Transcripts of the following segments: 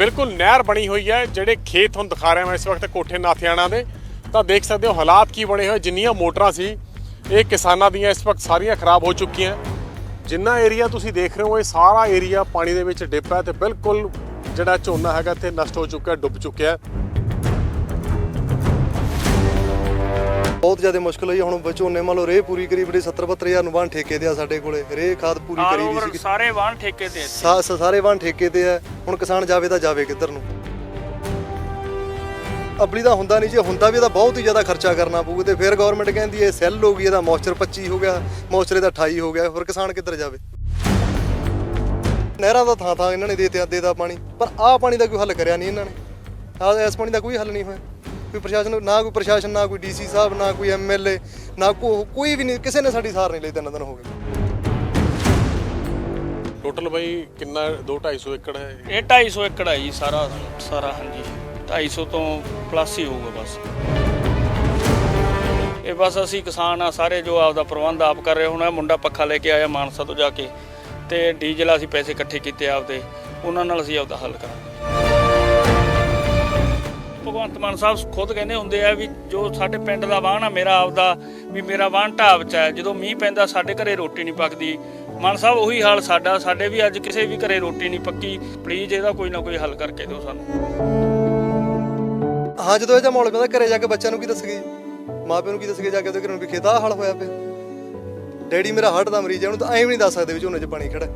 ਬਿਲਕੁਲ ਨਹਿਰ ਬਣੀ ਹੋਈ ਹੈ, ਜਿਹੜੇ ਖੇਤ ਹੁਣ ਦਿਖਾ ਰਿਹਾ ਮੈਂ ਇਸ ਵਕਤ ਕੋਠੇ ਨਾਥਿਆਣਾ ਦੇ। ਤਾਂ ਦੇਖ ਸਕਦੇ ਹੋ ਹਾਲਾਤ ਕੀ ਬਣੇ ਹੋਏ, ਜਿੰਨੀਆਂ ਮੋਟਰਾਂ ਸੀ, ਇਹ ਕਿਸਾਨਾਂ ਦੀਆਂ ਇਸ ਵਕਤ ਸਾਰੀਆਂ ਖਰਾਬ ਹੋ ਚੁੱਕੀਆਂ। ਜਿੰਨਾ ਏਰੀਆ ਤੁਸੀਂ ਦੇਖ ਰਹੇ ਹੋ, ਇਹ ਸਾਰਾ ਏਰੀਆ ਪਾਣੀ ਦੇ ਵਿੱਚ ਡਿੱਪ ਹੈ ਤੇ ਬਿਲਕੁਲ ਜਿਹੜਾ ਝੋਨਾ ਹੈਗਾ ਇੱਥੇ ਨਸ਼ਟ ਹੋ ਚੁੱਕਾ ਡੁੱਬ ਚੁੱਕਿਆ। ਬਹੁਤ ਜ਼ਿਆਦਾ ਮੁਸ਼ਕਲ ਹੋਈ ਹੁਣ ਝੋਨੇ ਮੰਨ ਲਓ ਰੇ ਪੂਰੀ ਕਰੀ ਬੜੀ 70 72000 ਨੂੰ ਵਾਹਨ ਠੇਕੇ ਤੇ ਆ ਸਾਡੇ ਕੋਲੇ। ਰੇ ਖਾਦ ਪੂਰੀ ਕਰੀ ਵੀ ਸੀ ਸਾਰੇ ਵਾਹਨ ਠੇਕੇ ਤੇ। ਸਾ- ਸ- ਸਾਰੇ ਵਾਹਨ ਠੇਕੇ ਤੇ ਆ। ਹੁਣ ਕਿਸਾਨ ਜਾਵੇ ਤਾਂ ਜਾਵੇ ਕਿੱਧਰ ਨੂੰ। ਅਬਲੀ ਦਾ ਹੁੰਦਾ ਨਹੀਂ ਜੇ ਹੁੰਦਾ ਵੀ ਇਹਦਾ ਬਹੁਤ ਹੀ ਜ਼ਿਆਦਾ ਖਰਚਾ ਕਰਨਾ ਪਊ। ਤੇ ਫਿਰ ਗਵਰਨਮੈਂਟ ਕਹਿੰਦੀ ਇਹ ਸੈੱਲ ਹੋ ਗਈ ਇਹਦਾ ਮੌਇਸਚਰ 25 ਹੋ ਗਿਆ ਮੌਇਸਚਰ ਦਾ 28 ਹੋ ਗਿਆ। ਫਿਰ ਕਿਸਾਨ ਕਿੱਧਰ ਜਾਵੇ? ਨਹਿਰਾਂ ਦਾ ਥਾਂ ਥਾਂ ਇਹਨਾਂ ਨੇ ਦੇਤੇ ਦੇਤਾ ਪਾਣੀ। ਪਰ ਆਹ ਪਾਣੀ ਦਾ ਕੋਈ ਹੱਲ ਕਰਿਆ ਨਹੀਂ ਇਹਨਾਂ ਨੇ। ਆਹ ਇਸ ਪਾਣੀ ਦਾ ਕੋਈ ਹੱਲ ਨਹੀਂ ਹੋਇਆ। ਕੋਈ ਪ੍ਰਸ਼ਾਸਨ ਨਾ ਕੋਈ ਪ੍ਰਸ਼ਾਸਨ ਨਾ ਕੋਈ ਡੀਸੀ ਸਾਹਿਬ ਨਾ ਕੋਈ ਐਮਐਲਏ ਨਾ ਕੋ- ਕੋਈ ਵੀ ਨਹੀਂ ਕਿਸੇ ਨੇ ਸਾਡੀ ਸਾਰ ਨਹੀਂ ਲਈ ਤਿੰਨ ਦਿਨ ਹੋ ਗਏ। ਟੋਟਲ ਬਾਈ ਕਿੰਨਾ 2 250 ਏਕੜ ਹੈ ਇਹ? 250 ਏਕੜ ਹੈ ਜੀ ਸਾਰਾ ਸਾਰਾ ਹਾਂਜੀ। 250 ਤੋਂ ਪਲੱਸ ਹੀ ਹੋਊਗਾ ਬਸ। ਇਹ ਬਸ ਅਸੀਂ ਕਿਸਾਨ ਆ ਸਾਰੇ ਜੋ ਆਪਦਾ ਪ੍ਰਬੰਧ ਆਪ ਕਰ ਰਹੇ ਹੁਣ ਇਹ ਮੁੰਡਾ ਪੱਖਾ ਲੈ ਕੇ ਆਇਆ ਮਾਨਸਾ ਤੋਂ ਜਾ ਕੇ ਤੇ ਡੀਜ਼ਲ ਅਸੀਂ ਪੈਸੇ ਇਕੱਠੇ ਕੀਤੇ ਆਪਦੇ ਉਹਨਾਂ ਨਾਲ ਅਸੀਂ ਆਪਦਾ ਹੱਲ ਕਰਾਂਗੇ। ਭਗਵੰਤ ਮਾਨ ਸਾਹਿਬ ਖੁਦ ਕਹਿੰਦੇ ਹੁੰਦੇ ਆ ਵੀ ਜੋ ਸਾਡੇ ਪਿੰਡ ਦਾ ਵਾਹਣ ਆ, ਮੇਰਾ ਆਪਦਾ, ਵੀ ਮੇਰਾ ਵਾਹਣ ਢਾਬ ਚ ਹੈ। ਜਦੋਂ ਮੀਂਹ ਪੈਂਦਾ, ਸਾਡੇ ਘਰੇ ਰੋਟੀ ਨਹੀਂ ਪੱਕਦੀ। ਮਾਨ ਸਾਹਿਬ, ਉਹੀ ਹਾਲ ਸਾਡਾ। ਸਾਡੇ ਵੀ ਅੱਜ ਕਿਸੇ ਵੀ ਘਰੇ ਰੋਟੀ ਨਹੀਂ ਪੱਕੀ। ਪਲੀਜ਼ ਇਹਦਾ ਕੋਈ ਨਾ ਕੋਈ ਹੱਲ ਕਰਕੇ ਦਿਓ ਸਾਨੂੰ। ਹਾਂ, ਜਦੋਂ ਇਹਦਾ ਜਿਹਾ ਮਾਹੌਲ ਪੈਂਦਾ, ਘਰੇ ਜਾ ਕੇ ਬੱਚਿਆਂ ਨੂੰ ਕੀ ਦੱਸਗੇ ਮਾਪਿਆਂ ਨੂੰ ਕੀ ਦੱਸਗੇ ਜਾ ਕੇ ਉਹਦੇ ਘਰੋਂ ਵੀ ਖੇਤ ਹਾਲ ਹੋਇਆ ਪਿਆ। ਡੈਡੀ ਮੇਰਾ ਹਾਰਟ ਦਾ ਮਰੀਜ਼ ਹੈ ਉਹਨੂੰ ਤਾਂ ਐਂ ਵੀ ਨਹੀਂ ਦੱਸ ਸਕਦੇ ਵੀ ਝੋਨੇ 'ਚ ਪਾਣੀ ਖੜਾ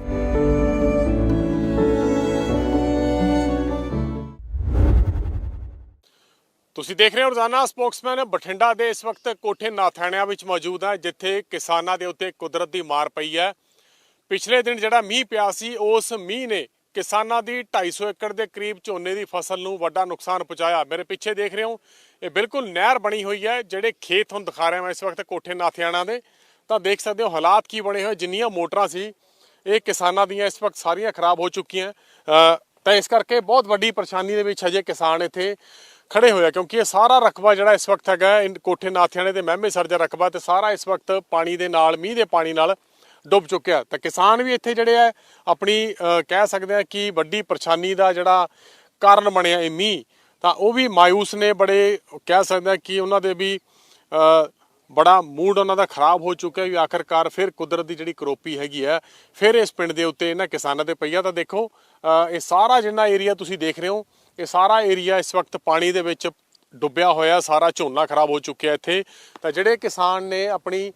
ਤੁਸੀਂ ਦੇਖ ਰਹੇ ਹੋ ਰੋਜ਼ਾਨਾ ਸਪੋਕਸਮੈਨ ਬਠਿੰਡਾ ਦੇ ਇਸ ਵਕਤ ਕੋਠੇ ਨਾਥਾਣਿਆਂ ਵਿੱਚ ਮੌਜੂਦ ਹੈ, ਜਿੱਥੇ ਕਿਸਾਨਾਂ ਦੇ ਉੱਤੇ ਕੁਦਰਤ ਦੀ ਮਾਰ ਪਈ ਹੈ। ਪਿਛਲੇ ਦਿਨ ਜਿਹੜਾ ਮੀਂਹ ਪਿਆ ਸੀ, ਉਸ ਮੀਂਹ ਨੇ ਕਿਸਾਨਾਂ ਦੀ 250 ਏਕੜ ਦੇ ਕਰੀਬ ਝੋਨੇ ਦੀ ਫਸਲ ਨੂੰ ਵੱਡਾ ਨੁਕਸਾਨ ਪਹੁੰਚਾਇਆ। ਮੇਰੇ ਪਿੱਛੇ ਦੇਖ ਰਹੇ ਹੋ, ਇਹ ਬਿਲਕੁਲ ਨਹਿਰ ਬਣੀ ਹੋਈ ਹੈ, ਜਿਹੜੇ ਖੇਤ ਹੁਣ ਦਿਖਾ ਰਿਹਾ ਮੈਂ ਇਸ ਵਕਤ ਕੋਠੇ ਨਾਥਿਆਣਾ ਦੇ। ਤਾਂ ਦੇਖ ਸਕਦੇ ਹੋ, ਹਾਲਾਤ ਕੀ ਬਣੇ ਹੋਏ, ਜਿੰਨੀਆਂ ਮੋਟਰਾਂ ਸੀ, ਇਹ ਕਿਸਾਨਾਂ ਦੀਆਂ ਇਸ ਵਕਤ ਸਾਰੀਆਂ ਖਰਾਬ ਹੋ ਚੁੱਕੀਆਂ। ਤਾਂ ਇਸ ਕਰਕੇ ਬਹੁਤ ਵੱਡੀ ਪਰੇਸ਼ਾਨੀ ਦੇ ਵਿੱਚ ਹਜੇ ਕਿਸਾਨ ਇੱਥੇ ਖੜੇ ਹੋਇਆ, ਕਿਉਂਕਿ ਇਹ ਸਾਰਾ ਰਕਬਾ ਜਿਹੜਾ ਇਸ ਵਕਤ ਹੈਗਾ ਇਹ ਕੋਠੇ ਨਾਥਿਆਣੇ ਦੇ ਮਹਿਮੇ ਸਰਜਾ ਰਕਬਾ ਤੇ ਸਾਰਾ ਇਸ ਵਕਤ ਪਾਣੀ ਦੇ ਨਾਲ, ਮੀਂਹ ਦੇ ਪਾਣੀ ਨਾਲ ਡੁੱਬ ਚੁੱਕਿਆ ਤਾਂ ਕਿਸਾਨ ਵੀ ਇੱਥੇ ਜਿਹੜੇ ਆ ਆਪਣੀ ਕਹਿ ਸਕਦੇ ਆ ਕਿ ਵੱਡੀ ਪਰੇਸ਼ਾਨੀ ਦਾ ਜਿਹੜਾ ਕਾਰਨ ਬਣਿਆ ਇਹ ਮੀਂਹ, ਤਾਂ ਉਹ ਵੀ ਮਾਇੂਸ ਨੇ ਬੜੇ ਕਹਿ ਸਕਦੇ ਆ ਕਿ ਉਹਨਾਂ ਦੇ ਵੀ ਬੜਾ ਮੂਡ ਉਹਨਾਂ ਦਾ ਖਰਾਬ ਹੋ ਚੁੱਕਿਆ ਵੀ ਆਖਰਕਾਰ ਫਿਰ ਕੁਦਰਤ ਦੀ ਜਿਹੜੀ ਕਰੋਪੀ ਹੈਗੀ ਹੈ, ਫਿਰ ਇਸ ਪਿੰਡ ਦੇ ਉੱਤੇ ਇਹਨਾਂ ਕਿਸਾਨਾਂ ਤੇ ਪਈਆ ਤਾਂ ਦੇਖੋ ਇਹ ਸਾਰਾ ਜਿੰਨਾ ਏਰੀਆ ਤੁਸੀਂ ਦੇਖ ਰਹੇ ਹੋ ਇਹ ਸਾਰਾ ਏਰੀਆ ਇਸ ਵਕਤ ਪਾਣੀ ਦੇ ਵਿੱਚ ਡੁੱਬਿਆ ਹੋਇਆ, ਸਾਰਾ ਝੋਨਾ ਖਰਾਬ ਹੋ ਚੁੱਕਿਆ ਇੱਥੇ। ਤਾਂ ਜਿਹੜੇ ਕਿਸਾਨ ਨੇ ਆਪਣੀ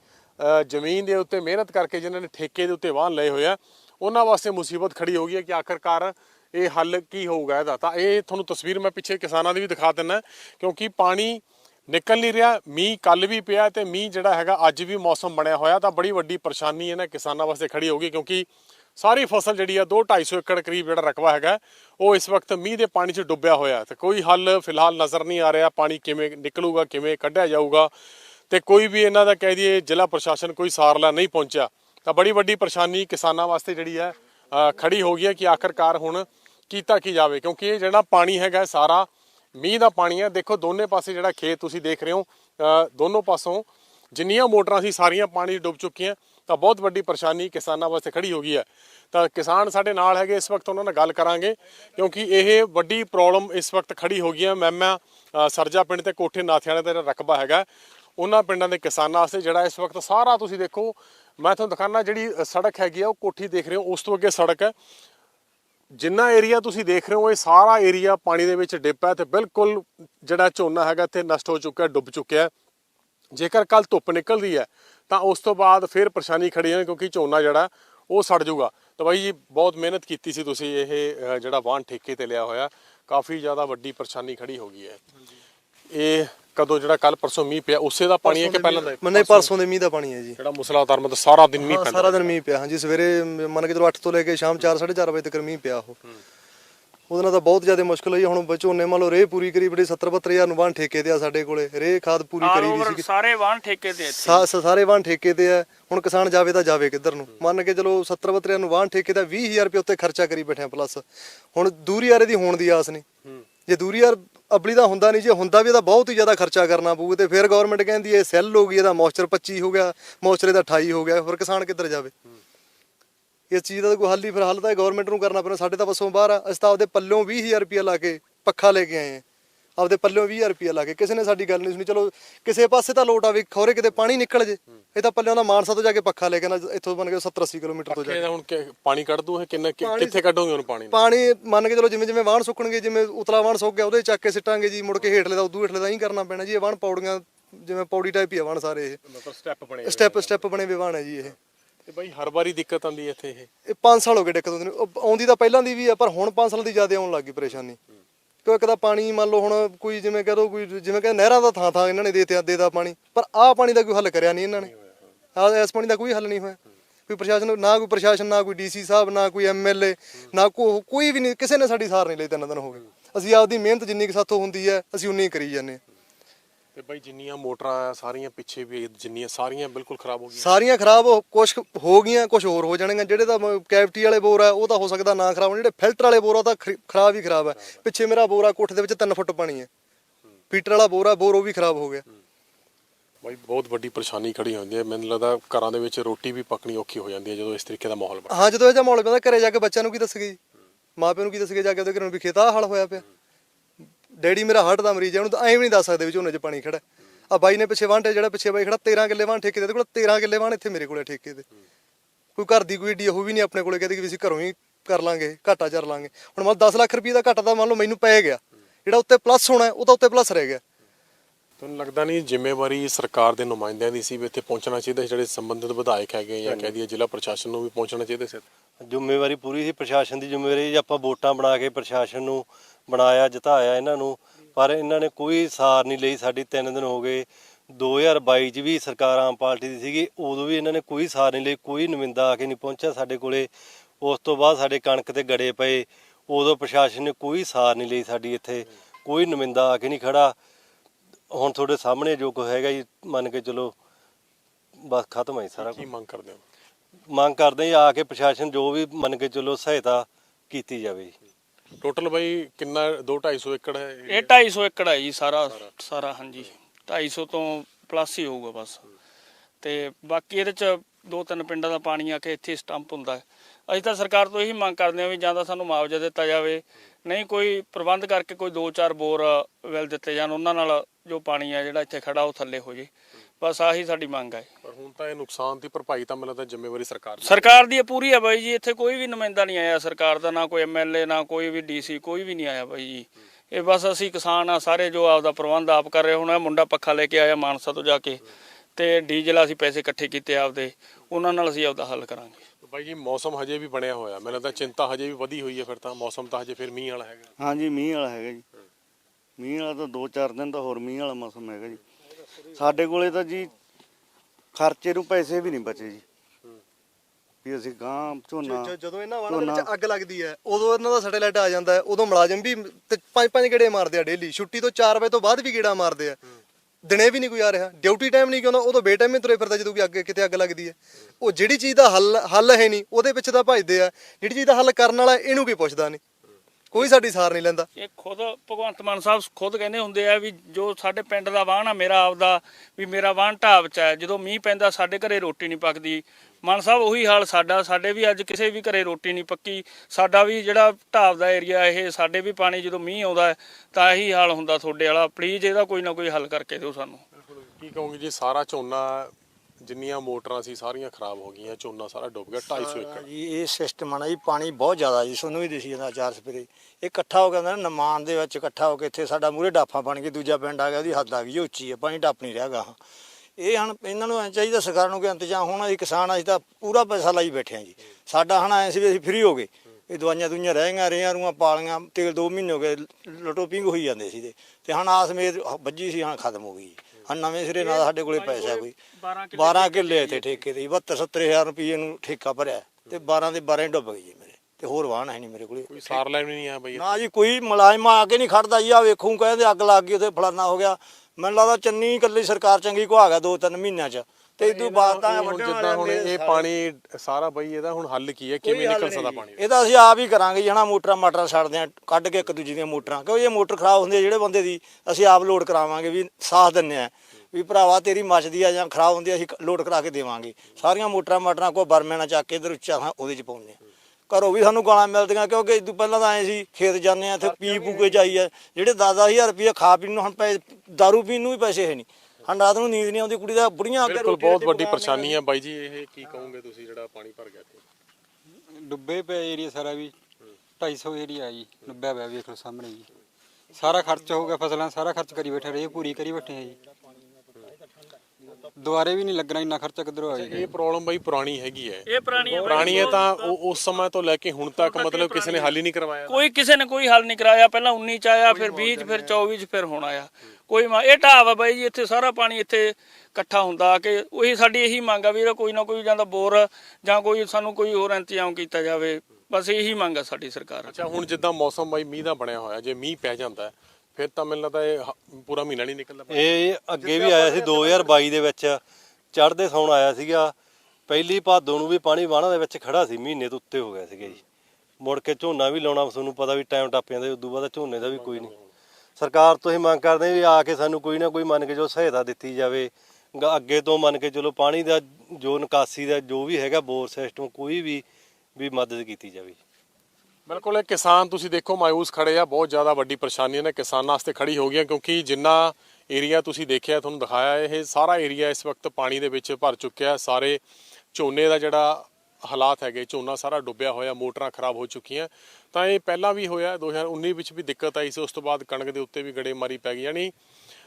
ਜ਼ਮੀਨ ਦੇ ਉੱਤੇ ਮਿਹਨਤ ਕਰਕੇ ਜਿਨ੍ਹਾਂ ਨੇ ਠੇਕੇ ਦੇ ਉੱਤੇ ਵਾਹਨ ਲਏ ਹੋਏ ਆ, ਉਹਨਾਂ ਵਾਸਤੇ ਮੁਸੀਬਤ ਖੜੀ ਹੋ ਗਈ ਹੈ ਕਿ ਆਖਰਕਾਰ ਇਹ ਹੱਲ ਕੀ ਹੋਊਗਾ ਇਹਦਾ। ਤਾਂ ਇਹ ਤੁਹਾਨੂੰ ਤਸਵੀਰ ਮੈਂ ਪਿੱਛੇ ਕਿਸਾਨਾਂ ਦੀ ਵੀ ਦਿਖਾ ਦਿੰਦਾ ਕਿਉਂਕਿ ਪਾਣੀ ਨਿਕਲ ਨਹੀਂ ਰਿਹਾ, ਮੀਂਹ ਕੱਲ ਵੀ ਪਿਆ ਤੇ ਮੀਂਹ ਜਿਹੜਾ ਹੈਗਾ ਅੱਜ ਵੀ ਮੌਸਮ ਬਣਿਆ ਹੋਇਆ, ਤਾਂ ਬੜੀ ਵੱਡੀ ਪਰੇਸ਼ਾਨੀ ਇਹਨਾਂ ਕਿਸਾਨਾਂ ਵਾਸਤੇ ਖੜੀ ਹੋ ਗਈ, ਕਿਉਂਕਿ ਸਾਰੀ ਫਸਲ ਜਿਹੜੀ ਆ 2 250 ਏਕੜ ਕਰੀਬ ਜਿਹੜਾ ਰਕਬਾ ਹੈਗਾ ਉਹ ਇਸ ਵਕਤ ਮੀਂਹ ਦੇ ਪਾਣੀ 'ਚ ਡੁੱਬਿਆ ਹੋਇਆ ਤੇ ਕੋਈ ਹੱਲ ਫਿਲਹਾਲ ਨਜ਼ਰ ਨਹੀਂ ਆ ਰਿਹਾ ਪਾਣੀ ਕਿਵੇਂ ਨਿਕਲੂਗਾ ਕਿਵੇਂ ਕੱਢਿਆ ਜਾਊਗਾ। ਤੇ ਕੋਈ ਵੀ ਇਹਨਾਂ ਦਾ ਕਹਿ ਦਈਏ ਜ਼ਿਲ੍ਹਾ ਪ੍ਰਸ਼ਾਸਨ ਕੋਈ ਸਾਰਲਾ ਨਹੀਂ ਪਹੁੰਚਿਆ। ਤਾਂ ਬੜੀ ਵੱਡੀ ਪਰੇਸ਼ਾਨੀ ਕਿਸਾਨਾਂ ਵਾਸਤੇ ਜਿਹੜੀ ਹੈ ਅ, ਖੜੀ ਹੋ ਗਈ ਹੈ ਕਿ ਆਖਰਕਾਰ ਹੁਣ ਕੀਤਾ ਕੀ ਜਾਵੇ ਕਿਉਂਕਿ ਇਹ ਜਿਹੜਾ ਪਾਣੀ ਹੈਗਾ ਸਾਰਾ ਮੀਂਹ ਦਾ ਪਾਣੀ ਹੈ। ਦੇਖੋ ਦੋਨੇ ਪਾਸੇ ਜਿਹੜਾ ਖੇਤ ਤੁਸੀਂ ਦੇਖ ਰਹੇ ਹੋ ਦੋਨੋਂ ਪਾਸੋਂ ਜਿੰਨੀਆਂ ਮੋਟਰਾਂ ਸੀ ਸਾਰੀਆਂ ਪਾਣੀ 'ਚ ਡੁੱਬ ਚੁੱਕੀਆਂ। ਤਾਂ ਬਹੁਤ ਵੱਡੀ ਪਰੇਸ਼ਾਨੀ ਕਿਸਾਨਾਂ ਵਾਸਤੇ ਖੜੀ ਹੋ ਗਈ ਹੈ। ਤਾਂ ਕਿਸਾਨ ਸਾਡੇ ਨਾਲ ਹੈਗੇ ਇਸ ਵਕਤ ਉਹਨਾਂ ਨਾਲ ਗੱਲ ਕਰਾਂਗੇ ਕਿਉਂਕਿ ਇਹ ਵੱਡੀ ਪ੍ਰੋਬਲਮ ਇਸ ਵਕਤ ਖੜੀ ਹੋ ਗਈ ਹੈ ਮੈਮਾ ਅ, ਸਰਜਾ ਪਿੰਡ ਤੇ ਕੋਠੇ ਨਾਥਿਆਣੇ ਦਾ ਜਿਹੜਾ ਰਕਬਾ ਹੈਗਾ ਉਹਨਾਂ ਪਿੰਡਾਂ ਦੇ ਕਿਸਾਨਾਂ ਵਾਸਤੇ ਜਿਹੜਾ ਇਸ ਵਕਤ ਸਾਰਾ ਤੁਸੀਂ ਦੇਖੋ ਮੈਂ ਤੁਹਾਨੂੰ ਦਿਖਾਣਾ ਜਿਹੜੀ ਸੜਕ ਹੈਗੀ ਆ ਉਹ ਕੋਠੀ ਦੇਖ ਰਹੇ ਹੋ ਉਸ ਤੋਂ ਅੱਗੇ ਸੜਕ ਹੈ। ਜਿੰਨਾ ਏਰੀਆ ਤੁਸੀਂ ਦੇਖ ਰਹੇ ਹੋ ਇਹ ਸਾਰਾ ਏਰੀਆ ਪਾਣੀ ਦੇ ਵਿੱਚ ਡਿੱਪ ਹੈ ਤੇ ਬਿਲਕੁਲ ਜਿਹੜਾ ਝੋਨਾ ਹੈਗਾ ਇੱਥੇ ਨਸ਼ਟ ਹੋ ਚੁੱਕਾ ਡੁੱਬ ਚੁੱਕਿਆ ਜੇਕਰ ਕੱਲ ਧੁੱਪ ਨਿਕਲਦੀ ਹੈ ਤਾਂ ਉਸ ਤੋਂ ਬਾਅਦ ਫਿਰ ਪਰੇਸ਼ਾਨੀ ਖੜੀ ਹੈ ਕਿਉਂਕਿ ਝੋਨਾ ਜਿਹੜਾ ਉਹ ਸੜ ਜਾਊਗਾ। ਤਾਂ ਬਾਈ ਜੀ ਬਹੁਤ ਮਿਹਨਤ ਕੀਤੀ ਸੀ ਤੁਸੀਂ ਇਹ ਜਿਹੜਾ ਵਾਹਨ ਠੇਕੇ ਤੇ ਲਿਆ ਹੋਇਆ। ਕਾਫੀ ਜ਼ਿਆਦਾ ਵੱਡੀ ਪਰੇਸ਼ਾਨੀ ਖੜੀ ਹੋ ਗਈ ਹੈ। ਇਹ ਕਦੋਂ ਜਿਹੜਾ ਕੱਲ ਪਰਸੋਂ ਮੀਂਹ ਪਿਆ ਉਸੇ ਦਾ ਪਾਣੀ ਹੈ ਕਿ ਪਹਿਲਾਂ ਦਾ? ਮੰਨੇ ਪਰਸੋਂ ਦੇ ਮੀਂਹ ਦਾ ਪਾਣੀ ਹੈ ਜੀ। ਜਿਹੜਾ ਮੁਸਲਾਧਾਰ ਮਤਲਬ ਸਾਰਾ ਦਿਨ ਮੀਂਹ ਪੈਂਦਾ ਸਾਰਾ ਦਿਨ ਮੀਂਹ ਪਿਆ ਹਾਂਜੀ। ਸਵੇਰੇ ਮੰਨ ਕੇ ਚਲੋ 8 ਤੋਂ ਲੈ ਕੇ ਸ਼ਾਮ 4 4:30 ਵਜੇ ਤੱਕ ਮੀਂਹ ਪਿਆ ਉਹ। ਉਹਦੇ ਨਾਲ ਤਾਂ ਬਹੁਤ ਜ਼ਿਆਦਾ ਮੁਸ਼ਕਲ ਹੋਈ। ਹੁਣ ਝੋਨੇ ਮੰਨ ਲਓ ਰੇ ਪੂਰੀ ਕਰੀ ਬੜੀ 70 72000 ਨੂੰ ਵਾਹਨ ਠੇਕੇ ਤੇ ਆ ਸਾਡੇ ਕੋਲੇ। ਰੇ ਖਾਦ ਪੂਰੀ ਕਰੀ ਵੀ ਸੀ ਸਾਰੇ ਵਾਹਨ ਠੇਕੇ ਤੇ ਇੱਥੇ। ਸਾਰੇ ਵਾਹਨ ਠੇਕੇ ਤੇ ਆ। ਹੁਣ ਕਿਸਾਨ ਜਾਵੇ ਤਾਂ ਜਾਵੇ ਕਿੱਧਰ ਨੂੰ। ਮੰਨ ਕੇ ਚਲੋ 70 72 ਨੂੰ ਵਾਹਨ ਠੇਕੇ ਦਾ 20000 ਰੁਪਏ ਉੱਤੇ ਖਰਚਾ ਕਰੀ ਬੈਠੇ ਆ ਪਲੱਸ ਹੁਣ ਦੂਰੀ ਯਾਰੇ ਦੀ ਹੋਣ ਦੀ ਆਸ ਨਹੀਂ। ਜੇ ਦੂਰੀ ਯਾਰ ਅਬਲੀ ਦਾ ਹੁੰਦਾ ਨਹੀਂ ਜੇ ਹੁੰਦਾ ਵੀ ਇਹਦਾ ਬਹੁਤ ਹੀ ਜ਼ਿਆਦਾ ਖਰਚਾ ਕਰਨਾ ਪਊ। ਤੇ ਫਿਰ ਗਵਰਨਮੈਂਟ ਕਹਿੰਦੀ ਇਹ ਸੈੱਲ ਹੋ ਗਈ ਇਹਦਾ ਮੌਇਸਚਰ 25 ਹੋ ਗਿਆ ਮੌਇਸਚਰ ਦਾ 28 ਹੋ ਗਿਆ। ਫਿਰ ਕਿਸਾਨ ਕਿੱਧਰ ਜਾਵੇ? ਇਸ ਚੀਜ਼ ਦਾ ਕੋਈ ਹੱਲ ਹੀ ਫਿਰ ਹੱਲ ਤਾਂ ਗਵਰਨਮੈਂਟ ਨੂੰ ਕਰਨਾ ਪੈਣਾ। ਸਾਡੇ ਤਾਂ ਬਸੋਂ ਬਾਹਰ ਆ ਅਸੀਂ ਤਾਂ ਆਪਦੇ ਪੱਲਿਓਂ 20000 ਰੁਪਇਆ ਲਾ ਕੇ ਪੱਖਾ ਲੈ ਕੇ ਆਏ ਆ। ਆਪਦੇ ਪੱਲਿਓਂ 20000 ਰੁਪਇਆ ਲਾ ਕੇ। ਕਿਸੇ ਨੇ ਸਾਡੀ ਗੱਲ ਨਹੀਂ ਸੁਣੀ। ਚਲੋ ਕਿਸੇ ਪਾਸੇ ਤਾਂ ਲੋਟ ਆਵੇ ਖੌਰੇ ਕਿਤੇ ਪਾਣੀ ਨਿਕਲ ਜੇ ਇਹ ਤਾਂ ਪੱਲਿਓਂ ਦਾ ਮਾਨਸਾ ਤੋਂ ਜਾ ਕੇ ਪੱਖਾ ਲੈ ਕੇ ਨਾ ਇੱਥੋਂ ਬਣ ਕੇ 70 80 ਕਿਲੋਮੀਟਰ ਤੋਂ ਜਾ ਕੇ। ਹੁਣ ਕਿ- ਪਾਣੀ ਕੱਢ ਦੂ ਇਹ ਕਿੰਨਾ ਕਿੱਥੇ ਕੱਢੋਗੇ ਹੁਣ ਪਾਣੀ? ਪਾਣੀ ਮੰਨ ਕੇ ਚਲੋ ਜਿਵੇਂ ਜਿਵੇਂ ਵਾਹਣ ਸੁੱਕਣਗੇ ਜਿਵੇਂ ਉਤਲਾ ਵਾਹਣ ਸੁੱਕ ਗਿਆ ਉਹਦੇ ਚੱਕ ਕੇ ਸਿੱਟਾਂਗੇ ਜੀ। ਮੁੜ ਕੇ ਹੇਠਲੇ ਦਾ ਉਦੋਂ ਹੇਠਲੇ ਦਾ ਹੀ ਕਰਨਾ ਪੈਣਾ ਜੀ। ਇਹ ਵਾਹਣ ਪੌੜੀਆਂ ਜਿਵੇਂ ਪੌੜੀ ਟਾਈਪ ਹੀ ਆ ਵਾਹਣ ਸਾਰੇ ਇਹ। ਮਤਲਬ ਸਟੈਪ ਬਣੇ ਸਟੈਪ ਸਟੈਪ ਬਣੇ ਵੇ ਵਾਹਣ ਹੈ ਜੀ ਇਹ। ਤੇ ਬਾਈ ਹਰ ਵਾਰੀ ਦਿੱਕਤ ਆਉਂਦੀ ਹੈ ਇੱਥੇ ਇਹ? ਇਹ 5 ਸਾਲ ਹੋ ਗਏ ਦਿੱਕਤ ਹੁੰਦੀ ਨੂੰ। ਉਹ ਆਉਂਦੀ ਤਾਂ ਪਹਿਲਾਂ ਦੀ ਵੀ ਆ ਪਰ ਹੁਣ 5 ਸਾਲ ਦੀ ਜ਼ਿਆਦਾ ਆਉਣ ਲੱਗੀ ਪਰੇਸ਼ਾਨੀ। ਕਿਉਂ ਇੱਕ ਤਾਂ ਪਾਣੀ ਮੰਨ ਲਓ ਹੁਣ ਕੋਈ ਜਿਵੇਂ ਕਹ ਦੋ ਕੋਈ ਜਿਵੇਂ ਕਹਿੰਦੇ ਨਹਿਰਾਂ ਦਾ ਥਾਂ ਥਾਂ ਇਹਨਾਂ ਨੇ ਦੇਤੇ ਦੇਦਾ ਪਾਣੀ। ਪਰ ਆਹ ਪਾਣੀ ਦਾ ਕੋਈ ਹੱਲ ਕਰਿਆ ਨਹੀਂ ਇਹਨਾਂ ਨੇ। ਆਹ ਇਸ ਪਾਣੀ ਦਾ ਕੋਈ ਹੱਲ ਨਹੀਂ ਹੋਇਆ। ਕੋਈ ਪ੍ਰਸ਼ਾਸਨ ਨਾ ਕੋਈ ਪ੍ਰਸ਼ਾਸਨ ਨਾ ਕੋਈ ਡੀਸੀ ਸਾਹਿਬ ਨਾ ਕੋਈ ਐਮਐਲਏ ਨਾ ਕੋਈ ਵੀ ਨਹੀਂ ਕਿਸੇ ਨੇ ਸਾਡੀ ਸਾਰ ਨਹੀਂ ਲਈ ਤਿੰਨ ਦਿਨ ਹੋ ਗਏ। ਅਸੀਂ ਆਪਦੀ ਮਿਹਨਤ ਜਿੰਨੀ ਕਿ ਸਾਥੋਂ ਹੁੰਦੀ ਹੈ ਅਸੀਂ ਉਨੀ ਕਰੀ ਜਾਂਦੇ ਹਾਂ। ਤੇ ਬਾਈ ਜਿੰਨੀਆਂ ਮੋਟਰਾਂ ਆ ਸਾਰੀਆਂ ਪਿੱਛੇ ਵੀ ਜਿੰਨੀਆਂ ਸਾਰੀਆਂ ਬਿਲਕੁਲ ਖਰਾਬ ਹੋ ਗਈਆਂ। ਸਾਰੀਆਂ ਖਰਾਬ ਕੁਝ ਹੋ ਗਈਆਂ ਕੁਝ ਹੋਰ ਹੋ ਜਾਣਗੀਆਂ। ਜਿਹੜੇ ਤਾਂ ਕੈਵਿਟੀ ਵਾਲੇ ਬੋਰ ਆ ਉਹ ਤਾਂ ਹੋ ਸਕਦਾ ਨਾ ਖਰਾਬ ਹੋਣ। ਜਿਹੜੇ ਫਿਲਟਰ ਵਾਲੇ ਬੋਰ ਆ ਉਹ ਤਾਂ ਖਰੀ- ਖਰਾਬ ਹੀ ਖਰਾਬ ਹੈ ਪਿੱਛੇ ਮੇਰਾ ਬੋਰ ਆ ਕੋਠੇ ਦੇ ਵਿੱਚ 3 ਫੁੱਟ ਪਾਣੀ ਹੈ। ਫੀਟਰ ਵਾਲਾ ਬੋਰ ਆ ਬੋਰ ਉਹ ਵੀ ਖਰਾਬ ਹੋ ਗਿਆ। ਬਾਈ ਬਹੁਤ ਵੱਡੀ ਪਰੇਸ਼ਾਨੀ ਖੜੀ ਹੁੰਦੀ ਹੈ। ਮੈਨੂੰ ਲੱਗਦਾ ਘਰਾਂ ਦੇ ਵਿੱਚ ਰੋਟੀ ਵੀ ਪੱਕਣੀ ਔਖੀ ਹੋ ਜਾਂਦੀ ਹੈ ਜਦੋਂ ਇਸ ਤਰੀਕੇ ਦਾ ਮਾਹੌਲ ਬਣੇ। ਹਾਂ ਜਦੋਂ ਇਹ ਜਿਹਾ ਮਾਹੌਲ ਪੈਂਦਾ ਘਰੇ ਜਾ ਕੇ ਬੱਚਿਆਂ ਨੂੰ ਕੀ ਦੱਸਗੇ? ਜੀ ਮਾਪਿਆਂ ਨੂੰ ਕੀ ਦੱਸਗੇ? ਜਾ ਕੇ ਉਹਦੇ ਘਰੋਂ ਵੀ ਖੇਤਾ ਹਾਲ ਹੋਇਆ ਪਿਆ। ਡੈਡੀ ਮੇਰਾ ਹਾਰਟ ਦਾ ਮਰੀਜ਼ ਹੈ ਉਹਨੂੰ ਤਾਂ ਐਂ ਨਹੀਂ ਦੱਸ ਸਕਦੇ ਵੀ ਝੋਨੇ 'ਚ ਪਾਣੀ ਖੜਾ ਆ ਬਾਈ ਨੇ ਪਿੱਛੇ ਵਾਂਟੇ ਜਿਹੜਾ ਪਿੱਛੇ ਬਾਈ ਖੜਾ 13 ਕਿੱਲੇ ਵਾਂ ਠੇਕੇ ਦੇ ਕੋਲ 13 ਕਿੱਲੇ ਵਾਂ ਇੱਥੇ ਮੇਰੇ ਕੋਲੇ ਠੇਕੇ ਤੇ। ਕੋਈ ਘਰ ਦੀ ਕੋਈ ਏਡੀ ਉਹ ਵੀ ਨਹੀਂ ਆਪਣੇ ਕੋਲੇ ਕਹਿੰਦੇ ਕਿ ਅਸੀਂ ਘਰੋਂ ਹੀ ਕਰ ਲਾਂਗੇ ਘਾਟਾ ਚਰ ਲਾਂਗੇ। ਹੁਣ ਮੰਨ 10 ਲੱਖ ਰੁਪਏ ਦਾ ਘਾਟਾ ਤਾਂ ਮੰਨ ਲਓ ਮੈਨੂੰ ਪੈ ਗਿਆ। ਜਿਹੜਾ ਉੱਤੇ ਪਲੱਸ ਹੋਣਾ ਉਹ ਤਾਂ ਉੱਤੇ ਪਲੱਸ ਰਹਿ ਗਿਆ। ਤੁਹਾਨੂੰ ਲੱਗਦਾ ਨਹੀਂ ਜ਼ਿੰਮੇਵਾਰੀ ਸਰਕਾਰ ਦੇ ਨੁਮਾਇੰਦਿਆਂ ਦੀ ਸੀ ਵੀ ਇੱਥੇ ਪਹੁੰਚਣਾ ਚਾਹੀਦਾ ਸੀ, ਜਿਹੜੇ ਸੰਬੰਧਿਤ ਵਿਧਾਇਕ ਹੈਗੇ ਜਾਂ ਕਹਿ ਦਈਏ ਜ਼ਿਲ੍ਹਾ ਪ੍ਰਸ਼ਾਸਨ ਨੂੰ ਵੀ ਪਹੁੰਚਣਾ ਚਾਹੀਦਾ ਸੀ ਜ਼ਿੰਮੇਵਾਰੀ ਪੂਰੀ ਸੀ ਪ੍ਰਸ਼ਾਸਨ ਦੀ ਜ਼ਿੰਮੇਵਾਰੀ ਜੇ ਆਪਾਂ ਵੋਟਾਂ ਬਣਾ ਕੇ ਪ੍ਰਸ਼ਾਸਨ ਨੂੰ ਬਣਾਇਆ ਜਿਤਾਇਆ ਇਹਨਾਂ ਨੂੰ। ਪਰ ਇਹਨਾਂ ਨੇ ਕੋਈ ਸਾਰ ਨਹੀਂ ਲਈ ਸਾਡੀ 3 ਦਿਨ ਹੋ ਗਏ। 2022 ਚ ਵੀ ਸਰਕਾਰ ਆਮ ਪਾਰਟੀ ਦੀ ਸੀਗੀ ਉਦੋਂ ਵੀ ਇਹਨਾਂ ਨੇ ਕੋਈ ਸਾਰ ਨਹੀਂ ਲਈ ਕੋਈ ਨੁਮਾਇੰਦਾ ਆ ਕੇ ਨਹੀਂ ਪਹੁੰਚਿਆ ਸਾਡੇ ਕੋਲੇ। ਉਸ ਤੋਂ ਬਾਅਦ ਸਾਡੇ ਕਣਕ ਤੇ ਗੜੇ ਪਏ ਉਦੋਂ ਪ੍ਰਸ਼ਾਸਨ ਨੇ ਕੋਈ ਸਾਰ ਨਹੀਂ ਲਈ ਸਾਡੀ ਇੱਥੇ। ਕੋਈ ਨੁਮਾਇੰਦਾ ਆ ਕੇ ਨਹੀਂ ਖੜਾ। ਹੁਣ ਤੁਹਾਡੇ ਸਾਹਮਣੇ ਜੋ ਕੁਛ ਹੈਗਾ ਜੀ ਮੰਨ ਕੇ ਚਲੋ ਬਸ ਖਤਮ ਹੈ ਸਾਰਾ ਕੀ। ਮੰਗ ਕਰਦੇ ਹੋ? ਮੰਗ ਕਰਦੇ ਆ ਕੇ ਪ੍ਰਸ਼ਾਸਨ ਜੋ ਵੀ ਮੰਨ ਕੇ ਚਲੋ ਸਹਾਇਤਾ ਕੀਤੀ ਜਾਵੇ ਜੀ। ਟੋਟਲ ਬਾਈ ਕਿੰਨਾ 2 250 ਏਕੜ ਹੈ ਇਹ? 250 ਏਕੜ ਹੈ ਜੀ ਸਾਰਾ ਸਾਰਾ ਹਾਂਜੀ। 250 ਤੋਂ ਪਲੱਸ ਹੀ ਹੋਊਗਾ ਬਸ। ਤੇ ਬਾਕੀ ਇਹਦੇ ਚ ਦੋ ਤਿੰਨ ਪਿੰਡਾਂ ਦਾ ਪਾਣੀ ਆ ਕੇ ਇੱਥੇ ਸਟੰਪ ਹੁੰਦਾ ਹੈ। ਅਸੀਂ ਤਾਂ ਸਰਕਾਰ ਤੋਂ ਇਹੀ ਮੰਗ ਕਰਦੇ ਹਾਂ ਵੀ ਜਾਂ ਤਾਂ ਸਾਨੂੰ ਮੁਆਵਜ਼ਾ ਦਿੱਤਾ ਜਾਵੇ। ਨਹੀਂ ਕੋਈ ਪ੍ਰਬੰਧ ਕਰਕੇ ਕੋਈ ਦੋ ਚਾਰ ਬੋਰ ਵੈਲ ਦਿੱਤੇ ਜਾਣ ਉਹਨਾਂ ਨਾਲ ਜੋ ਪਾਣੀ ਆ ਜਿਹੜਾ ਇੱਥੇ ਖੜਾ ਉਹ ਥੱਲੇ ਹੋ ਜੇ। ਬਸ ਆਹੀ ਸਾਡੀ ਮੰਗ ਹੈ ਪਰ ਹੁਣ ਤਾਂ ਇਹ ਨੁਕਸਾਨ ਦੀ ਭਰਪਾਈ ਤਾਂ ਮੈਨੂੰ ਲੱਗਦਾ ਜ਼ਿੰਮੇਵਾਰੀ ਸਰਕਾਰ ਦੀ ਸਰਕਾਰ ਦੀ ਪੂਰੀ ਹੈ ਬਾਈ ਜੀ ਇੱਥੇ ਕੋਈ ਵੀ ਨੁਮਾਇੰਦਾ ਨਹੀਂ ਆਇਆ ਸਰਕਾਰ ਦਾ ਨਾ ਕੋਈ ਐਮਐਲਏ ਨਾ ਕੋਈ ਵੀ ਡੀਸੀ ਕੋਈ ਵੀ ਨਹੀਂ ਆਇਆ ਬਾਈ ਜੀ। ਇਹ ਬਸ ਅਸੀਂ ਕਿਸਾਨ ਆ ਸਾਰੇ ਜੋ ਆਪਦਾ ਪ੍ਰਬੰਧ ਆਪ ਕਰ ਰਹੇ ਹੁਣ ਇਹ ਮੁੰਡਾ ਪੱਖਾ ਲੈ ਕੇ ਆਇਆ ਮਾਨਸਾ ਤੋਂ ਜਾ ਕੇ ਤੇ ਡੀਜ਼ਲ ਅਸੀਂ ਪੈਸੇ ਇਕੱਠੇ ਕੀਤੇ ਆਪਦੇ ਉਹਨਾਂ ਨਾਲ ਅਸੀਂ ਆਪਦਾ ਹੱਲ ਕਰਾਂਗੇ। ਬਾਈ ਜੀ ਮੌਸਮ ਹਜੇ ਵੀ ਬਣਿਆ ਹੋਇਆ। ਮੈਨੂੰ ਲੱਗਦਾ ਚਿੰਤਾ ਹਜੇ ਵੀ ਵਧੀ ਹੋਈ ਹੈ ਫਿਰ ਤਾਂ। ਮੌਸਮ ਤਾਂ ਹਜੇ ਫਿਰ ਮੀਂਹ ਵਾਲਾ ਹੈਗਾ। ਹਾਂਜੀ ਮੀਂਹ ਵਾਲਾ ਹੈਗਾ ਜੀ। ਮੀਂਹ ਵਾਲਾ ਤਾਂ 2-4 ਦਿਨ ਤਾਂ ਹੋਰ ਮੀਂਹ ਵਾਲਾ ਮੌਸਮ ਹੈਗਾ ਜੀ। ਸਾਡੇ ਕੋਲੇ ਤਾਂ ਜੀ ਖਰਚੇ ਨੂੰ ਪੈਸੇ ਵੀ ਨਹੀਂ ਬਚੇ ਜੀ। ਵੀ ਅਸੀਂ ਗਾਂ ਝੋਨਾ ਜ- ਜਦੋਂ ਇਹਨਾਂ ਵਾਲਾਂ ਦੇ ਵਿੱਚ ਅੱਗ ਲੱਗਦੀ ਹੈ ਉਦੋਂ ਇਹਨਾਂ ਦਾ ਸੈਟੇਲਾਈਟ ਆ ਜਾਂਦਾ ਹੈ। ਉਦੋਂ ਮੁਲਾਜ਼ਮ ਵੀ ਤੇ ਪੰਜ ਪੰਜ ਗੇੜੇ ਮਾਰਦੇ ਆ ਡੇਲੀ। ਛੁੱਟੀ ਤੋਂ 4 ਵਜੇ ਤੋਂ ਬਾਅਦ ਵੀ ਗੇੜਾ ਮਾਰਦੇ ਆ। ਦਿਨੇ ਵੀ ਨਹੀਂ ਕੋਈ ਆ ਰਿਹਾ, ਡਿਊਟੀ ਟਾਈਮ ਨਹੀਂ ਕਿਉਂਦਾ ਉਦੋਂ ਬੇਟਾਈਮ ਹੀ ਤੁਰੇ ਫਿਰਦਾ ਜਦੋਂ ਵੀ ਅੱਗੇ ਕਿਤੇ ਅੱਗ ਲੱਗਦੀ ਹੈ। ਉਹ ਜਿਹੜੀ ਚੀਜ਼ ਦਾ ਹੱਲ ਹੱਲ ਹੈ ਨਹੀਂ, ਉਹਦੇ ਪਿੱਛੇ ਤਾਂ ਭਜਦੇ ਆ। ਜਿਹੜੀ ਚੀਜ਼ ਦਾ ਹੱਲ ਕਰਨ ਵਾਲਾ, ਇਹਨੂੰ ਕੋਈ ਪੁੱਛਦਾ ਨਹੀਂ। ਕੋਈ ਸਾਡੀ ਸਾਰ ਨਹੀਂ ਲੈਂਦਾ। ਇਹ ਖੁਦ ਭਗਵੰਤ ਮਾਨ ਸਾਹਿਬ ਖੁਦ ਕਹਿੰਦੇ ਹੁੰਦੇ ਆ ਵੀ ਜੋ ਸਾਡੇ ਪਿੰਡ ਦਾ ਵਾਹਣ ਆ, ਮੇਰਾ ਆਪਦਾ, ਵੀ ਮੇਰਾ ਵਾਹਣ ਢਾਬ ਚ ਹੈ ਜਦੋਂ ਮੀਂਹ ਪੈਂਦਾ, ਸਾਡੇ ਘਰੇ ਰੋਟੀ ਨਹੀਂ ਪੱਕਦੀ। ਮਾਨ ਸਾਹਿਬ ਉਹੀ ਹਾਲ ਸਾਡਾ। ਸਾਡੇ ਵੀ ਅੱਜ ਕਿਸੇ ਵੀ ਘਰੇ ਰੋਟੀ ਨਹੀਂ ਪੱਕੀ। ਸਾਡਾ ਵੀ ਜਿਹੜਾ ਢਾਬ ਦਾ ਏਰੀਆ ਇਹ ਸਾਡੇ ਵੀ ਪਾਣੀ ਜਦੋਂ ਮੀਂਹ ਆਉਂਦਾ ਤਾਂ ਇਹੀ ਹਾਲ ਹੁੰਦਾ ਤੁਹਾਡੇ ਵਾਲਾ। ਪਲੀਜ਼ ਇਹਦਾ ਕੋਈ ਨਾ ਕੋਈ ਹੱਲ ਕਰਕੇ ਦਿਓ ਸਾਨੂੰ। ਕੀ ਕਹੋਗੇ ਜੀ ਸਾਰਾ ਝੋਨਾ ਜਿੰਨੀਆਂ ਮੋਟਰਾਂ ਸੀ ਸਾਰੀਆਂ ਖਰਾਬ ਹੋ ਗਈਆਂ। ਝੋਨਾ ਸਾਰਾ ਡੁੱਬ ਗਿਆ 250 ਏਕੜ। ਜੀ ਇਹ ਸਿਸਟਮ ਆ ਨਾ ਜੀ ਪਾਣੀ ਬਹੁਤ ਜ਼ਿਆਦਾ ਜੀ। ਤੁਹਾਨੂੰ ਵੀ ਦਿਸੀ ਜਾਂਦਾ ਚਾਰ ਸਪਰੇ ਇਹ ਇਕੱਠਾ ਹੋ ਕੇ ਆਉਂਦਾ ਨਾ ਨਮਾਨ ਦੇ ਵਿੱਚ ਇਕੱਠਾ ਹੋ ਕੇ ਇੱਥੇ ਸਾਡਾ ਮੂਰੇ ਡਾਫਾ ਬਣ ਕੇ ਦੂਜਾ ਪਿੰਡ ਆ ਗਿਆ ਉਹਦੀ ਹੱਦ ਆ ਗਈ ਉੱਚੀ ਹੈ ਪਾਣੀ ਟੱਪ ਨਹੀਂ ਰਿਹਾ ਗਾ ਇਹ ਹੁਣ ਇਹਨਾਂ ਨੂੰ ਐ ਚਾਹੀਦਾ ਸਰਕਾਰ ਨੂੰ ਕਿ ਇੰਤਜ਼ਾਮ ਹੋਣਾ ਅਸੀਂ ਕਿਸਾਨ ਅਸੀਂ ਤਾਂ ਪੂਰਾ ਪੈਸਾ ਲਾਈ ਬੈਠੇ ਆ ਜੀ। ਸਾਡਾ ਹਣਾ ਐ ਸੀ ਵੀ ਅਸੀਂ ਫ੍ਰੀ ਹੋ ਗਏ। ਇਹ ਦਵਾਈਆਂ ਦੁਈਆਂ ਰਹਿ ਗਈਆਂ ਰੇਹਾਂ ਰੂਆਂ ਪਾਲੀਆਂ ਤੇਲ 2 ਮਹੀਨੇ ਹੋ ਗਏ ਲਟੋ ਪਿੰਗ ਹੋਈ ਜਾਂਦੇ ਸੀ ਤੇ। ਹੁਣ ਆਸ ਮੇਰ ਵੱਜੀ ਸੀ ਹੁਣ ਖਤਮ ਹੋ ਗਈ ਜੀ। ਹੁਣ ਨਵੇਂ ਸਿਰੇ ਨਾਲ ਸਾਡੇ ਕੋਲੇ ਪੈਸਾ ਕੋਈ 12 ਕਿੱਲੇ ਤੇ ਠੇਕੇ ਤੇ 72 70000 ਰੁਪਏ ਨੂੰ ਠੇਕਾ ਭਰਿਆ। ਤੇ 12 ਦੇ 12 ਹੀ ਡੁੱਬ ਗਏ ਜੀ ਮੇਰੇ। ਤੇ ਹੋਰ ਵਾਹਣ ਹੈ ਨਹੀਂ ਮੇਰੇ ਕੋਲੇ। ਕੋਈ ਸਾਰ ਲੈਣ ਨਹੀਂ ਆ ਬਈ ਨਾ ਜੀ ਕੋਈ ਮੁਲਾਜ਼ਮ ਆ ਕੇ ਨਹੀਂ ਖੜਦਾ ਜੀ। ਆ ਵੇਖੂ ਕਹਿੰਦੇ ਅੱਗ ਲੱਗ ਗਈ ਉੱਥੇ ਫਲਾਨਾ ਹੋ ਗਿਆ। ਮੈਨੂੰ ਲੱਗਦਾ ਚੰਨੀ ਇਕੱਲੀ ਸਰਕਾਰ ਚੰਗੀ ਘੁਆ ਗਿਆ ਦੋ ਤਿੰਨ ਮਹੀਨਿਆਂ ਚ। ਤੇ ਇਦੋਂ ਬਾਅਦ ਤਾਂ ਹੁਣ ਵੱਢਣ ਜਿੱਦਾਂ ਹੁਣ ਦੇ ਇਹ ਪਾਣੀ ਸਾਰਾ ਬਈ ਇਹਦਾ ਹੁਣ ਹੱਲ ਕੀ ਹੈ? ਕਿਵੇਂ ਨਿਕਲ ਸਕਦਾ ਪਾਣੀ? ਇਹਦਾ ਅਸੀਂ ਆਪ ਹੀ ਕਰਾਂਗੇ ਜਣਾ ਮੋਟਰਾਂ ਮਾਟਰਾਂ ਛੱਡਦੇ ਆ ਕੱਢ ਕੇ ਇੱਕ ਦੂਜੀ ਦੀਆਂ ਮੋਟਰਾਂ। ਕਿਉਂ ਇਹ ਮੋਟਰ ਖਰਾਬ ਹੁੰਦੀ ਹੈ ਜਿਹੜੇ ਬੰਦੇ ਦੀ ਅਸੀਂ ਆਪ ਲੋਡ ਕਰਾਵਾਂਗੇ ਵੀ ਸਾਥ ਦਿੰਨੇ ਆ ਵੀ ਭਰਾਵਾ ਤੇਰੀ ਮੱਚਦੀ ਆ ਜਾਂ ਖਰਾਬ ਹੁੰਦੀ ਆ ਅਸੀਂ ਲੋਡ ਕਰਾ ਕੇ ਦੇਵਾਂਗੇ। ਸਾਰੀਆਂ ਮੋਟਰਾਂ ਮਾਟਰਾਂ ਕੋ ਬਰਮੇ ਨਾਲ ਚੱਕ ਕੇ ਇਧਰ ਉੱਚਾ ਹਾਂ ਉਹਦੇ ਚ ਪਾਉਂਦੇ ਆ ਘਰੋਂ ਵੀ ਸਾਨੂੰ ਗਾਲਾਂ ਮਿਲਦੀਆਂ ਕਿਉਂਕਿ ਇਦੋਂ ਪਹਿਲਾਂ ਤਾਂ ਐ ਸੀ ਖੇਤ ਜਾਂਦੇ ਆ ਇੱਥੇ ਪੀ ਪੂ ਕੇ ਜਾਈ ਆ। ਜਿਹੜੇ 10-10000 ਰੁਪਏ ਖਾ ਪੀਣ ਨੂੰ ਹੁਣ ਪੈ ਦਾਰੂ ਪੀਣ ਨੂੰ ਵੀ ਪੈਸੇ ਹੈ ਨਹੀਂ ਹਾਂ ਰਾਤ ਨੂੰ ਨੀਂਦ ਨਹੀਂ ਆਉਂਦੀ ਕੁੜੀ ਦਾ ਬੁੜੀਆਂ ਅੱਗੇ ਬਿਲਕੁਲ ਰੋਟੀ ਬਹੁਤ ਵੱਡੀ ਪਰੇਸ਼ਾਨੀ ਹੈ ਬਾਈ ਜੀ ਇਹ ਕੀ ਕਹੋਗੇ ਤੁਸੀਂ ਜਿਹੜਾ ਪਾਣੀ ਭਰ ਗਿਆ ਇੱਥੇ? ਡੁੱਬੇ ਪਿਆ ਏਰੀਆ ਸਾਰਾ ਵੀ 250 ਏਰੀਆ ਜੀ ਡੁੱਬਿਆ ਪਿਆ ਵੇਖ ਲਓ ਸਾਹਮਣੇ ਜੀ। ਸਾਰਾ ਖਰਚ ਹੋ ਗਿਆ ਫਸਲਾਂ ਸਾਰਾ ਖਰਚ ਕਰੀ ਬੈਠੇ ਰੇ ਪੂਰੀ ਕਰੀ ਬੈਠੇ ਆ ਜੀ। ਦੁਆਰੇ ਵੀ ਨਹੀਂ ਲੱਗਣਾ ਇੰਨਾ ਖਰਚਾ ਕਿੱਧਰੋਂ ਆਏਗਾ ਇਹ ਪ੍ਰੋਬਲਮ ਬਾਈ ਪੁਰਾਣੀ ਹੈਗੀ ਹੈ। ਇਹ ਪੁਰਾਣੀਆਂ ਪੁਰਾਣੀ ਹੈ ਤਾਂ ਉਹ ਉਸ ਸਮੇਂ ਤੋਂ ਲੈ ਕੇ ਹੁਣ ਤੱਕ ਮਤਲਬ ਕਿਸੇ ਨੇ ਹੱਲ ਹੀ ਨਹੀਂ ਕਰਵਾਇਆ। ਕੋਈ ਕਿਸੇ ਨੇ ਕੋਈ ਹੱਲ ਨਹੀਂ ਕਰਾਇਆ। ਪਹਿਲਾਂ 19 ਚ ਆਇਆ ਫਿਰ 20 ਚ ਫਿਰ 24 ਚ ਫਿਰ ਹੁਣ ਆਇਆ। ਕੋਈ ਇਹ ਆ ਬਾਈ ਜੀ ਇੱਥੇ ਸਾਰਾ ਪਾਣੀ ਇੱਥੇ ਇਕੱਠਾ ਹੁੰਦਾ ਕਿ ਉਹੀ ਸਾਡੀ ਇਹੀ ਮੰਗ ਆ ਵੀ ਇਹਦਾ ਕੋਈ ਨਾ ਕੋਈ ਜਾਂਦਾ ਬੋਰ ਜਾਂ ਕੋਈ ਸਾਨੂੰ ਕੋਈ ਹੋਰ ਇੰਤਜ਼ਾਮ ਕੀਤਾ ਜਾਵੇ। ਬਸ ਇਹੀ ਮੰਗ ਆ ਸਾਡੀ ਸਰਕਾਰ। ਅੱਛਾ ਹੁਣ ਜਿੱਦਾਂ ਮੌਸਮ ਬਾਈ ਮੀਂਹ ਦਾ ਬਣਿਆ ਹੋਇਆ ਜੇ ਮੀਂਹ ਪੈ ਜਾਂਦਾ ਹੈ, ਫਿਰ ਤਾਂ ਮੈਨੂੰ ਲੱਗਦਾ ਇਹ ਹ- ਪੂਰਾ ਮਹੀਨਾ ਨਹੀਂ ਨਿਕਲਦਾ ਇਹ ਅੱਗੇ ਵੀ ਆਇਆ ਸੀ 2022 ਦੇ ਵਿੱਚ, ਚੜ੍ਹਦੇ ਸੌਣ ਆਇਆ ਸੀਗਾ। ਪਹਿਲੀ ਭਾਦੋਂ ਨੂੰ ਵੀ ਪਾਣੀ ਵਾਹਣਾ ਦੇ ਵਿੱਚ ਖੜਾ ਸੀ, ਮਹੀਨੇ ਤੋਂ ਉੱਤੇ ਹੋ ਗਿਆ ਸੀਗਾ ਜੀ। ਮੁੜ ਕੇ ਝੋਨਾ ਵੀ ਲਾਉਣਾ, ਤੁਹਾਨੂੰ ਪਤਾ ਵੀ ਟਾਈਮ ਟੱਪ ਜਾਂਦਾ ਉਦੋਂ ਬਾਅਦ ਝੋਨੇ ਦਾ ਵੀ ਕੋਈ ਨਹੀਂ। ਸਰਕਾਰ ਤੋਂ ਹੀ ਮੰਗ ਕਰਦੇ ਹਾਂ ਵੀ ਆ ਕੇ ਸਾਨੂੰ ਕੋਈ ਨਾ ਕੋਈ ਮੰਨ ਕੇ ਜੋ ਸਹਾਇਤਾ ਦਿੱਤੀ ਜਾਵੇ। ਗ- ਅੱਗੇ ਤੋਂ ਮੰਨ ਕੇ ਚਲੋ ਪਾਣੀ ਦਾ, ਜੋ ਨਿਕਾਸੀ ਦਾ ਜੋ ਵੀ ਹੈਗਾ ਬੋਰ ਸਿਸਟਮ ਕੋਈ ਵੀ ਵੀ ਮਦਦ ਕੀਤੀ ਜਾਵੇ। ਬਿਲਕੁਲ, ਇਹ ਕਿਸਾਨ ਤੁਸੀਂ ਦੇਖੋ ਮਾਇੂਸ ਖੜੇ ਆ, ਬਹੁਤ ਜ਼ਿਆਦਾ ਵੱਡੀ ਪਰੇਸ਼ਾਨੀ ਨੇ ਕਿਸਾਨਾਂ ਵਾਸਤੇ ਖੜੀ ਹੋ ਗਈਆਂ, ਕਿਉਂਕਿ ਜਿੰਨਾ ਏਰੀਆ ਤੁਸੀਂ ਦੇਖਿਆ, ਤੁਹਾਨੂੰ ਦਿਖਾਇਆ, ਇਹ ਸਾਰਾ ਏਰੀਆ ਇਸ ਵਕਤ ਪਾਣੀ ਦੇ ਵਿੱਚ ਭਰ ਚੁੱਕਿਆ, ਸਾਰੇ ਝੋਨੇ ਦਾ ਜਿਹੜਾ ਹਾਲਾਤ ਹੈਗੇ, ਝੋਨਾ ਸਾਰਾ ਡੁੱਬਿਆ ਹੋਇਆ, ਮੋਟਰਾਂ ਖਰਾਬ ਹੋ ਚੁੱਕੀਆਂ, ਤਾਂ ਇਹ ਪਹਿਲਾਂ ਵੀ ਹੋਇਆ 2019 ਵਿੱਚ ਵੀ ਦਿੱਕਤ ਆਈ ਸੀ, ਉਸ ਤੋਂ ਬਾਅਦ ਕਣਕ ਦੇ ਉੱਤੇ ਵੀ ਗੜੇਮਾਰੀ ਪੈ ਗਈ, ਯਾਨੀ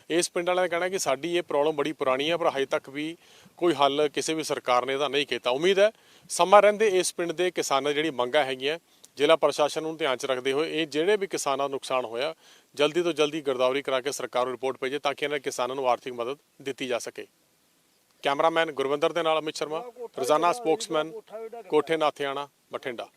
ਇਸ ਪਿੰਡ ਵਾਲਿਆਂ ਦਾ ਕਹਿਣਾ ਕਿ ਸਾਡੀ ਇਹ ਪ੍ਰੋਬਲਮ ਬੜੀ ਪੁਰਾਣੀ ਹੈ ਪਰ ਹਜੇ ਤੱਕ ਵੀ ਕੋਈ ਹੱਲ ਕਿਸੇ ਵੀ ਸਰਕਾਰ ਨੇ ਇਹਦਾ ਨਹੀਂ ਕੀਤਾ। ਉਮੀਦ ਹੈ, ਸਮਾਂ ਰਹਿੰਦੇ ਇਸ ਪਿੰਡ ਦੇ ਕਿਸਾਨਾਂ ਜਿਹੜੀ ਮੰਗਾਂ ਹੈਗੀਆਂ ਜ਼ਿਲ੍ਹਾ ਪ੍ਰਸ਼ਾਸਨ ਨੂੰ ਧਿਆਨ 'ਚ ਰੱਖਦੇ ਹੋਏ ਇਹ ਜਿਹੜੇ ਵੀ ਕਿਸਾਨਾਂ ਦਾ ਨੁਕਸਾਨ ਹੋਇਆ, ਜਲਦੀ ਤੋਂ ਜਲਦੀ ਗਿਰਦਾਵਰੀ ਕਰਾ ਕੇ ਸਰਕਾਰ ਨੂੰ ਰਿਪੋਰਟ ਭੇਜੇ ਤਾਂ ਕਿ ਇਹਨਾਂ ਕਿਸਾਨਾਂ ਨੂੰ ਆਰਥਿਕ ਮਦਦ ਦਿੱਤੀ ਜਾ ਸਕੇ। ਕੈਮਰਾਮੈਨ ਗੁਰਵਿੰਦਰ ਦੇ ਨਾਲ ਅਮਿਤ ਸ਼ਰਮਾ, ਰੋਜ਼ਾਨਾ ਸਪੋਕਸਮੈਨ, ਕੋਠੇ ਨਾਥਿਆਣਾ, ਬਠਿੰਡਾ।